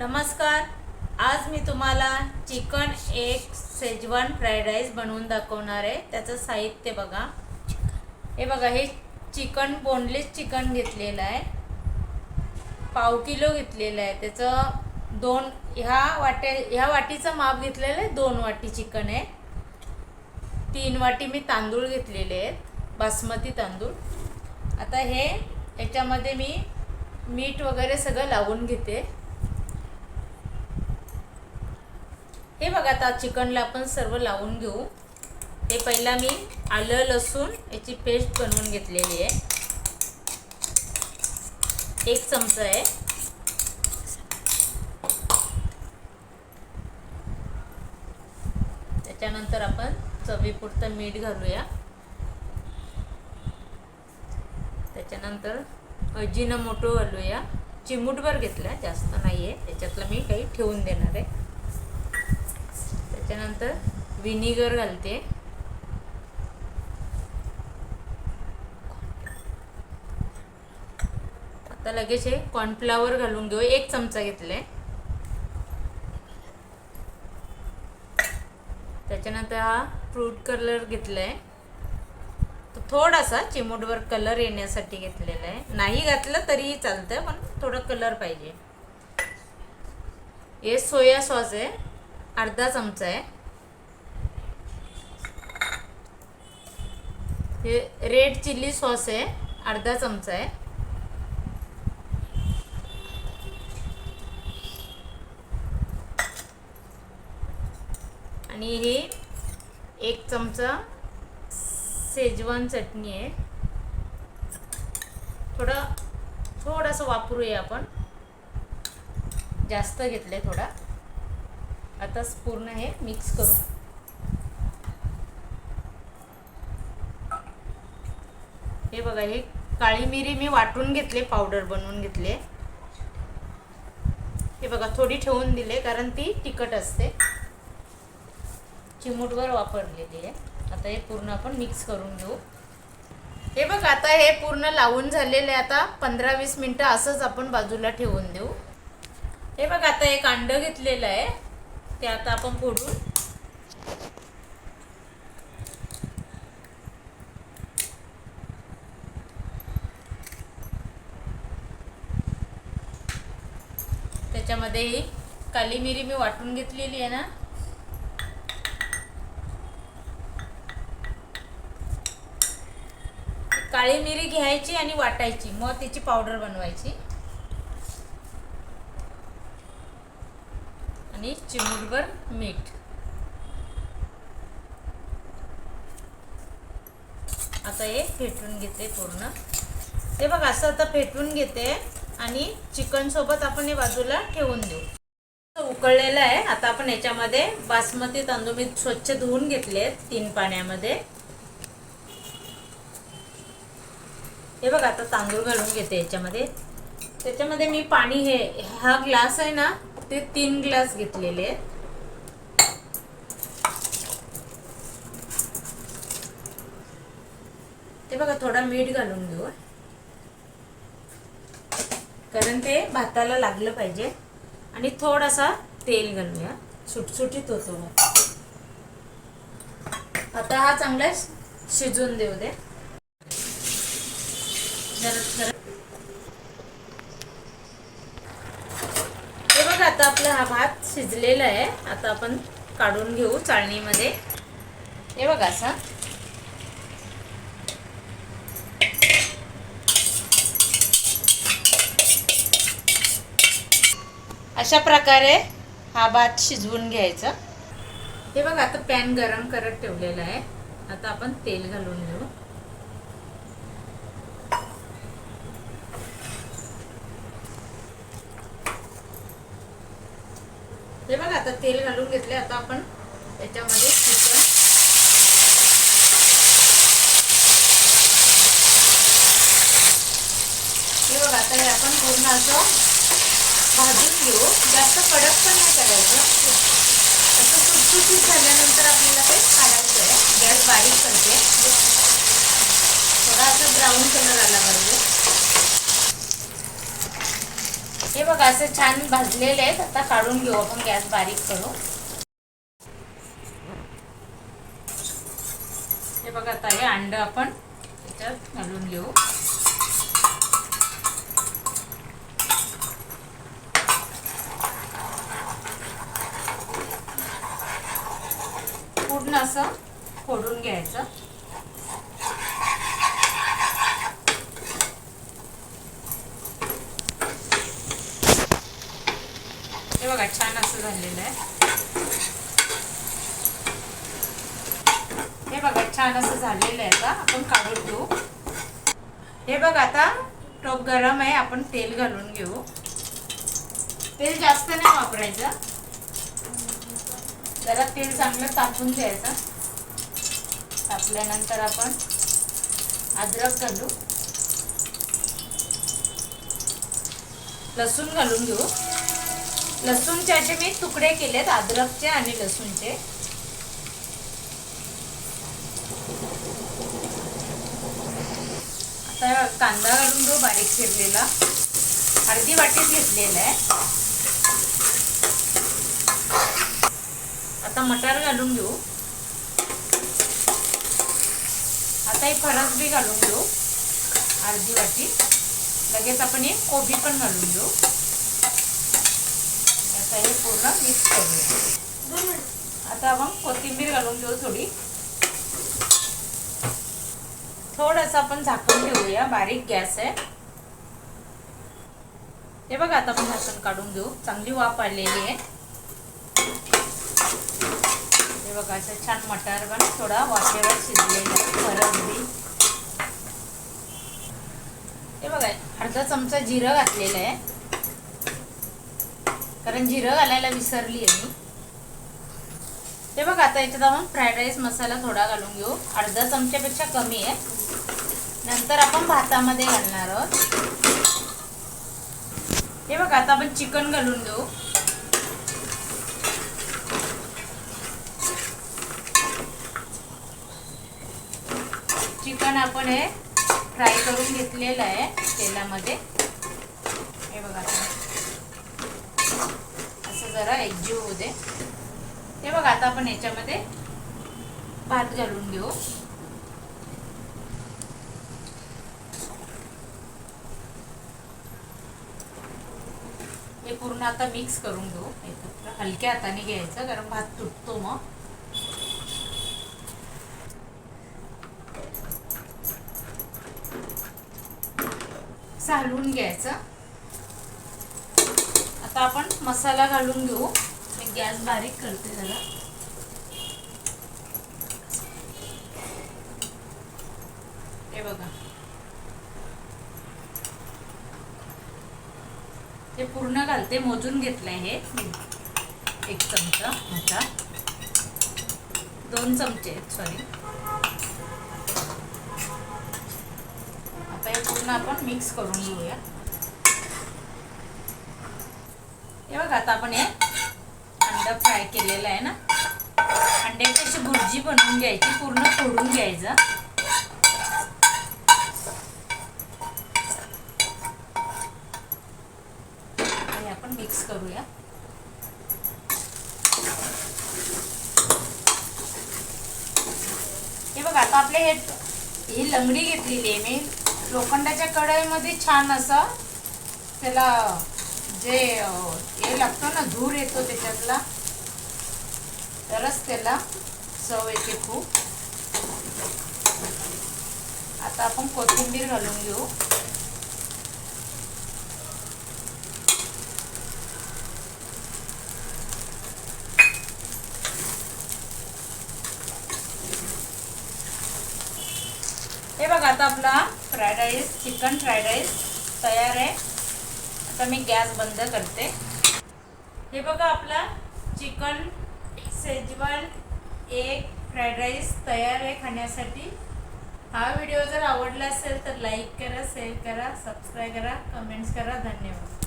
नमस्कार आज मी तुम्हाला चिकन एक सेजवान फ्राईड राईस बनवून दाखवणार आहे. त्याचं साहित्य बघा. हे बघा हे चिकन बोनलेस चिकन घेतलेलं आहे. पाव किलो घेतलेलं आहे. त्याचं दोन ह्या वाटे ह्या वाटीचं माप घेतलेलं आहे. दोन वाटी चिकन आहे. तीन वाटी मी तांदूळ घेतलेले आहेत. बासमती तांदूळ. आता हे याच्यामध्ये मी मीठ वगैरे सगळं लावून घेते. हे बघा आता चिकनला आपण सर्व लावून घेऊ. हे पहिला मी आलं लसूण याची पेस्ट बनवून घेतलेली आहे. एक चमचा आहे. त्याच्यानंतर आपण चवीपुरतं मीठ घालूया. त्याच्यानंतर अजिनोमोटो घालूया. चिमूटभर घेतला जास्त नाही आहे त्याच्यातलं मी काही ठेवून देणार आहे. त्याच्यानंतर विनिगर घालते. आता लगेच हे कॉर्नफ्लावर घालून घेऊ. एक चमचा घेतलाय त्याच्यानंतर हा फ्रूट कलर घेतलाय. तो थोडासा चिमूटवर कलर येण्यासाठी घेतलेला आहे. नाही घातलं तरीही चालतं पण थोडं कलर पाहिजे. हे सोया सॉस आहे. अर्धा चमचा आहे. हे रेड चिल्ली सॉस आहे अर्धा चमचा आहे. आणि ही एक चमचा सेजवान चटणी आहे. थोडं थोडंसं वापरूया आपण. जास्त घेतलं आहे थोडा. आता पूर्ण हे मिक्स करू. हे बघा हे काळी मिरी मी वाटून घेतले पावडर बनवून घेतले. हे बघा थोडी ठेवून दिले कारण ती तिखट असते. चिमूटवर वापरलेली आहे. आता हे पूर्ण आपण मिक्स करून घेऊ. हे बघ आता हे पूर्ण लावून झालेले आता पंधरा वीस मिनटं असंच आपण बाजूला ठेवून देऊ. हे बघ आता एक अंड घेतलेलं आहे. ते आता आपण फोडून त्याच्यामध्ये ही काली मिरी मी वाटून घेतलेली आहे ना. काळी मिरी घ्यायची आणि वाटायची. मग त्याची पावडर बनवायची आणि चिमूटभर मीठ. आता हे फेटून घेते पूर्ण. ते बघ असं आता फेटून घेते आणि चिकन सोबत आपण हे बाजूला ठेवून देऊ. उकळलेलं आहे. आता आपण याच्यामध्ये बासमती तांदूळ मी स्वच्छ धुवून घेतले तीन पाण्यामध्ये. हे बघा आता तांदूळ घालून घेते याच्यामध्ये. त्याच्यामध्ये मी पाणी हे हा ग्लास आहे ना ते तीन ग्लास घेतलेले आहेत. ते बघा थोडा मीठ घालून घेऊ. कारण ते भाताला लागलं पाहिजे. आणि थोडासा तेल घालूया सुटसुटीत होतो मग. आता हा चांगला शिजून देऊ दे. जरा जरा हे बघा आता आपला हा भात शिजलेला आहे. आता आपण काढून घेऊ चाळणीमध्ये. हे बघा असा. अशा प्रकारे हा भात शिजवून घ्यायचा. हे बघा आता पॅन गरम करत ठेवलेला आहे. आता आपण तेल घालून घेऊ. हे बघा आता तेल घालून घेतले आता आपण त्याच्यामध्ये चिकन हे बघा आता हे आपण पूर्ण असं भाजून घेऊ. जास्त कडक पण नाही करायचं. असं सुटसुटीत झाल्यानंतर आपल्याला ते काढायचं आहे. गॅस बारीक करते. थोडा असं ब्राऊन कलर आला पाहिजे. हे बघा असे छान भाजलेले आहेत. आता काढून घेऊ आपण गॅस बारीक करू हे बघा आता हे अंड आपण त्याच्यात घालून घेऊ पूर्ण असं फोडून घ्यायचं हे बघा छान असं झालेलं आहे. हे बघा छान असं झालेलं आहे आता. आपण काढून घेऊ. हे बघ आता टोप गरम आहे आपण तेल घालून घेऊ. तेल जास्त नाही वापरायचं. जरा तेल चांगलं तापून द्यायचं तापल्यानंतर आपण अद्रक घालू. लसूण घालून घेऊ. लसूणचे असे मी तुकडे केलेत अद्रकचे आणि लसूणचे. आता कांदा घालून घेऊ बारीक चिरलेला अर्धी वाटीत घेतलेला आहे. आता मटार घालून घेऊ. आता ही फरस बी घालून घेऊ. अर्धी वाटी. लगेच आपण हे कोबी पण घालून घेऊ. आता हे पूर्ण मिक्स करूया आता आपण कोथिंबीर घालून देऊ थोडी. थोडंसं आपण झाकून ठेवूया. बारीक गॅस आहे. हे बघा आता आपण झाकण काढून घेऊ. चांगली वाफ आलेली आहे. हे बघा असं छान मटार पण थोडा वाफेवर शिजलेला आहे. बी हे बघा अर्धा चमचा जिरं घातलेलं आहे. कारण जिरं घालायला विसरली आहे मी. ते बघ आता याच्यात आपण फ्राईड राईस मसाला थोडा घालून घेऊ. अर्धा चमच्यापेक्षा कमी आहे. नंतर आपण भातामध्ये घालणार आहोत. हे बघ आता आपण चिकन घालून घेऊ. चिकन आपण हे फ्राय करून घेतलेलं आहे तेलामध्ये हे बघा असं जरा एकजीव होऊ दे. हे बघा आता आपण याच्यामध्ये भात घालून घेऊ. हे पूर्ण आता मिक्स करून घेऊ. एकत्र हलक्या हाताने घ्यायचं कारण भात तुटतो मग. हलवून घ्यायचं. आता आपण मसाला घालून घेऊ. मी गॅस बारीक करते जरा. हे बघा. हे पूर्ण घालते मोजून घेतलंय हे. एक चमचा मोठा दोन चमचे आहेत सॉरी आता हे पूर्ण आपण मिक्स करून घेऊया. हे बघा आता आपण हे अंडा फ्राय केलेला आहे ना. अंड्याची अशी भुर्जी बनवून घ्यायची पूर्ण फोडून घ्यायचं. आणि आपण मिक्स करूया. हे बघा आता आपले हे ही लंगडी घेतलेली आहे मी. लोखंडाच्या कढईमध्ये छान असं त्याला जे हे लागतं ना धूर येतो त्याच्यातला. तरच त्याला चव येते खूप. आता आपण कोथिंबीर घालून घेऊ. हे बघा आता आपला fried rice chicken fried rice तयार आहे. आता मी गॅस बंद करते. हे बघा आपला चिकन सेजवान एक फ्राईड राईस तयार आहे खाण्यासाठी. हा व्हिडिओ जर आवडला असेल तर लाईक करा शेअर करा सबस्क्राईब करा कमेंट्स करा. धन्यवाद.